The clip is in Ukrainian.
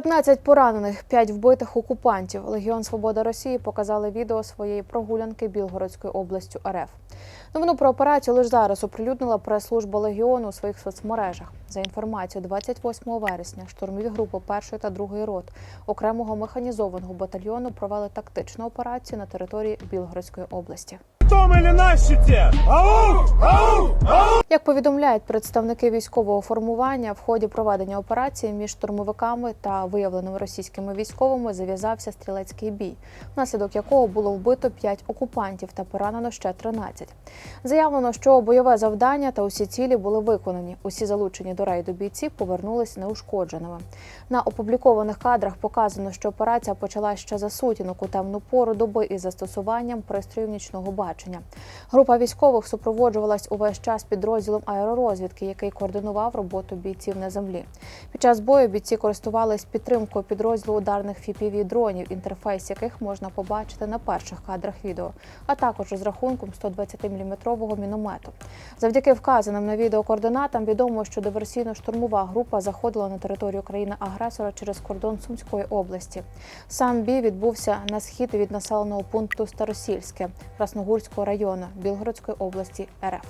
15 поранених, 5 вбитих окупантів. Легіон Свобода Росії показали відео своєї прогулянки Білгородською областю РФ. Новину про операцію лише зараз оприлюднила прес-служба Легіону у своїх соцмережах. За інформацією, 28 вересня штурмові групи 1 та 2 рот окремого механізованого батальйону провели тактичну операцію на території Білгородської області. Том или нащите? Ау! Ау! Ау! Як повідомляють представники військового формування, в ході проведення операції між штурмовиками та виявленими російськими військовими зав'язався стрілецький бій, внаслідок якого було вбито 5 окупантів та поранено ще 13. Заявлено, що бойове завдання та усі цілі були виконані. Усі залучені до рейду бійці повернулись неушкодженими. На опублікованих кадрах показано, що операція почала ще за сутінок у темну пору доби із застосуванням пристроїв нічного бачення. Група військових супроводжувалась увесь час підрозділом аеророзвідки, який координував роботу бійців на землі. Під час бою бійці користувались підтримкою підрозділу ударних fpv дронів, інтерфейс яких можна побачити на перших кадрах відео, а також розрахунком 120-мм міномету. Завдяки вказаним на відео координатам відомо, що диверсійно-штурмова група заходила на територію країни-агресора через кордон Сумської області. Сам бій відбувся на схід від населеного пункту Старосільське Красногурського району Білгородської області РФ.